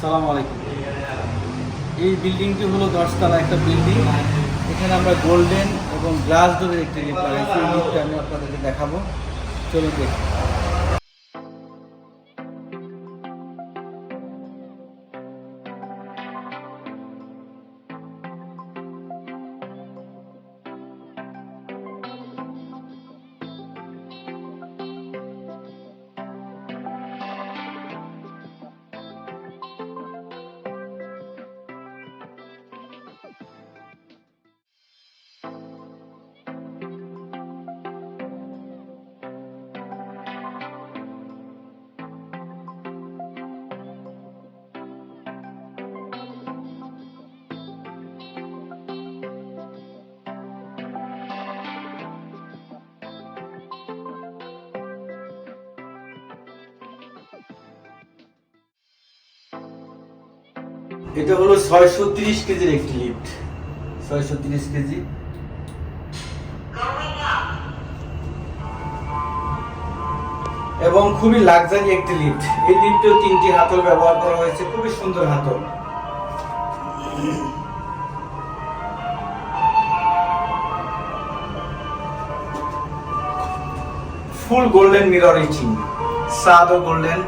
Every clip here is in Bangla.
আসসালামু আলাইকুম। এই বিল্ডিংটি হলো দশতলা একটা বিল্ডিং। এখানে আমরা গোল্ডেন এবং গ্লাস ডোরের একটি লিফট এই আমি আপনাদেরকে দেখাবো। চলুন দেখি। এটা হলো ছয়শো তিরিশ কেজির একটি লিফট। ছয়শো তিরিশ কেজি। এবং খুবই লাক্সারি একটি লিফট। এই লিফটেও তিনটি হাতল ব্যবহার করা হয়েছে। খুবই সুন্দর হাতল। ফুল গোল্ডেন মিরর ইচিং সাদও গোল্ডেন।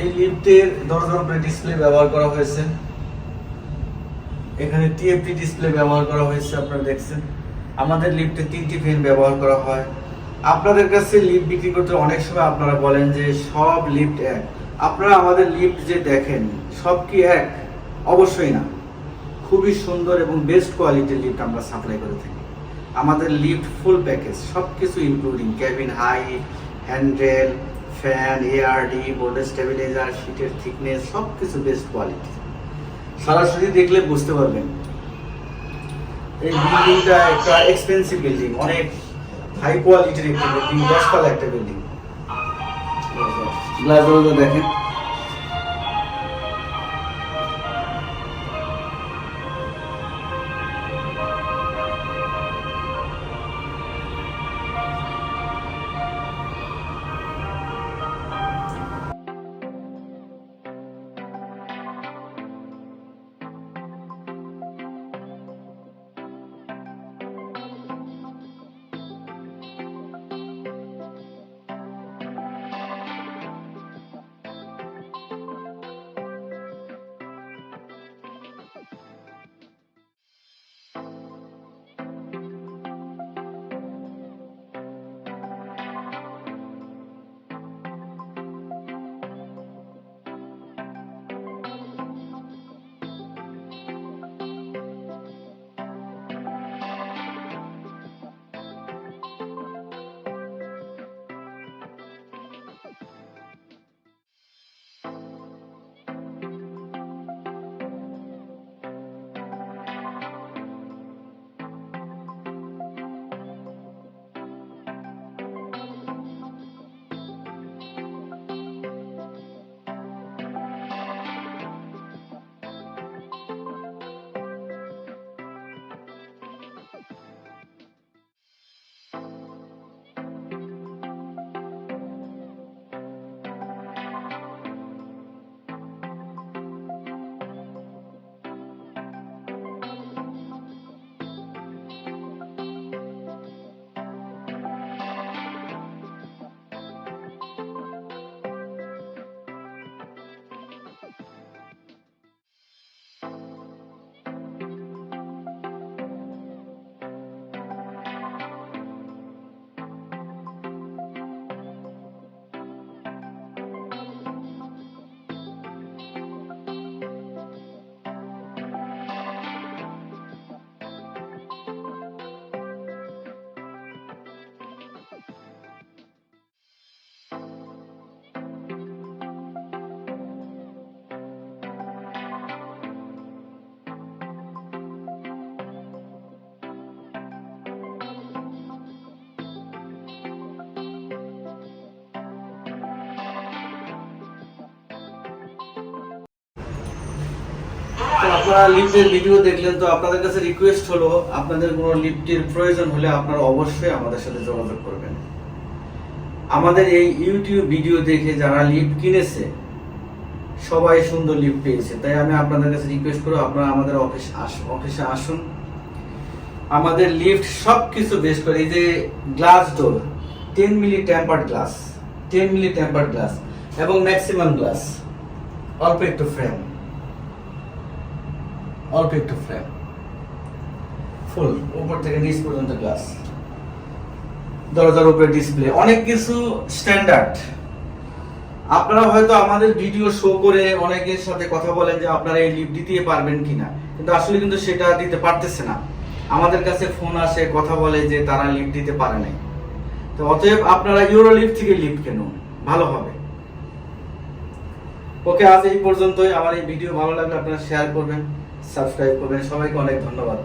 এই লিফটের দরজার উপরে ডিসপ্লে ব্যবহার করা হয়েছে। এখানে টিএফটি ডিসপ্লে ব্যবহার করা হয়েছে, আপনারা দেখছেন। আমাদের লিফটে তিনটি ফ্যান ব্যবহার করা হয়। আপনাদের কাছে লিফট বিক্রি করতে অনেক সময় আপনারা বলেন যে সব লিফট এক। আপনারা আমাদের লিফট যে দেখেন, সব কি এক? অবশ্যই না। খুবই সুন্দর এবং বেস্ট কোয়ালিটির লিফট আমরা সাপ্লাই করে থাকি। আমাদের লিফট ফুল প্যাকেজ সব কিছু including cabin height handle fan ARD বোর্ডের স্টেবিলাইজার শীটের থিকনেস সব কিছু বেস্ট কোয়ালিটি সরাসরি দেখলে বুঝতে পারবেন। এই বিল্ডিংটা একটা এক্সপেন্সিভ বিল্ডিং অনেক হাই কোয়ালিটির একটি বিল্ডিং দশতলা একটা বিল্ডিং গ্লাসগুলো দেখেন। তো আপনারা লিফটের ভিডিও দেখলেন, তো আপনাদের কাছে রিকোয়েস্ট হলো, আপনাদের কোনো লিফটের প্রয়োজন হলে আপনারা অবশ্যই আমাদের সাথে যোগাযোগ করবেন। আমাদের এই ইউটিউব ভিডিও দেখে যারা লিফট কিনেছে, সবাই সুন্দর লিফট পেয়েছে। তাই আমি আপনাদের কাছে রিকোয়েস্ট করব, আপনারা আমাদের অফিস আসুন অফিসে আসুন। আমাদের লিফট সব কিছু বেশ করে, এই যে glass door ten milli tempered glass ten milli tempered glass এবং ম্যাক্সিমাম গ্লাস অল্প একটু ফ্রেম অল্প একটু ফ্রেম ফুল উপর থেকে নিচ পর্যন্ত গ্লাস দরজার উপরে ডিসপ্লে অনেক কিছু স্ট্যান্ডার্ড আপনারা হয়তো আমাদের ভিডিও শো করে অনেকের সাথে কথা বলেন যে আপনারা এই লিফট দিতে পারবেন কিনা। কিন্তু আসলে কিন্তু সেটা দিতে পারতেছে না। আমাদের কাছে ফোন আসে, কথা বলে যে তারা লিফট দিতে পারে নাই। তো অতএব আপনারা ইউরো লিফট থেকে লিফট কিনুন। ভালো হবে। ওকে, আজ এই পর্যন্তই। আমার এই ভিডিও ভালো লাগলে আপনারা শেয়ার করবেন। সাবস্ক্রাইব করবেন। সবাইকে অনেক ধন্যবাদ।